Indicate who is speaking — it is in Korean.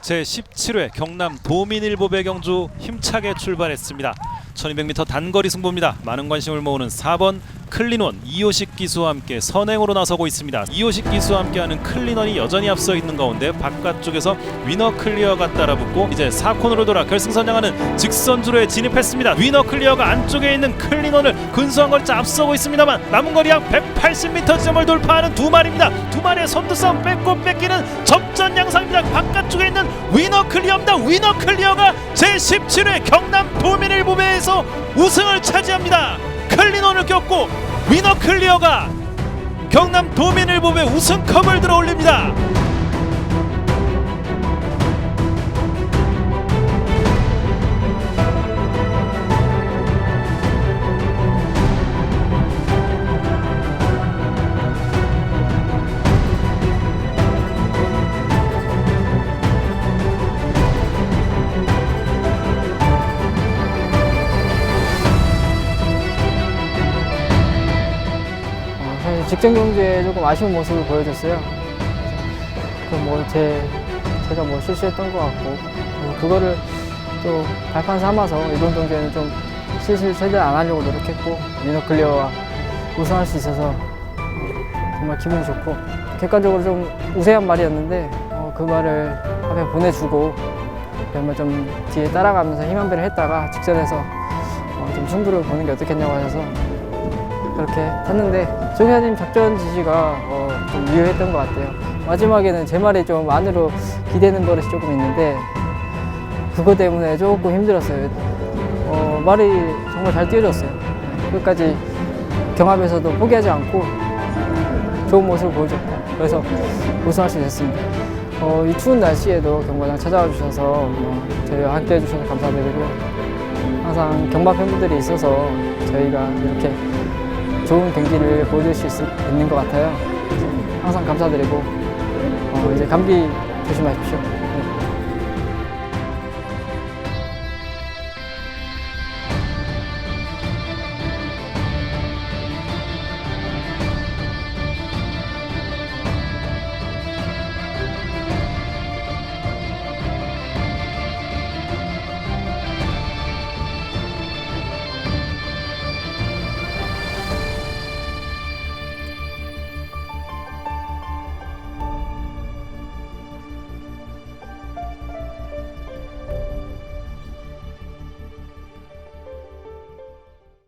Speaker 1: 제17회 경남 도민일보 배 경주 힘차게 출발했습니다. 1200m 단거리 승부입니다. 많은 관심을 모으는 4번 클린원 이호식 기수와 함께 선행으로 나서고 있습니다. 이호식 기수와 함께하는 클린원이 여전히 앞서 있는 가운데 바깥쪽에서 위너 클리어가 따라붙고 이제 4코너를 돌아 결승선양하는 직선주로에 진입했습니다. 위너 클리어가 안쪽에 있는 클린원을 근소한 거리차 앞서고 있습니다만 남은 거리 약 180m 지점을 돌파하는 두 마리입니다. 두 마리의 선두 싸움 뺏고 뺏기는 접전 양상입니다. 바깥쪽에 있는 위너 클리어입니다. 위너 클리어가 제17회 경남 도민일보배에서 우승을 차지합니다. 클린원을 꼈고 위너 클리어가 경남 도민일보배 우승컵을 들어 올립니다.
Speaker 2: 사실 직전 경주에 조금 아쉬운 모습을 보여줬어요. 그뭐제 제가 뭐 실수했던 것 같고 어, 그거를 또 발판 삼아서 이번 경주에는 좀 실수를 최대한 안 하려고 노력했고 미노 클리어와 우승할 수 있어서 어, 정말 기분이 좋고 객관적으로 좀 우세한 말이었는데 어, 그 말을 앞에 보내주고 그러면 좀 뒤에 따라가면서 힘 한 배를 했다가 직전에서 어, 좀 승부를 보는 게 어떻겠냐고 하셔서 그렇게 탔는데 조교사님 작전 지시가 어, 좀 유효했던 것 같아요. 마지막에는 제 말이 좀 안으로 기대는 버릇이 조금 있는데 그거 때문에 조금 힘들었어요. 어, 말이 정말 잘 뛰어졌어요. 끝까지 경합에서도 포기하지 않고 좋은 모습을 보여줬고 그래서 우승할 수 있었습니다. 어, 이 추운 날씨에도 경마장 찾아와 주셔서 어, 저희와 함께 해주셔서 감사드리고요. 항상 경마 팬분들이 있어서 저희가 이렇게 좋은 경기를 보여줄 수 있, 있는 것 같아요. 항상 감사드리고 어, 이제 감기 조심하십시오.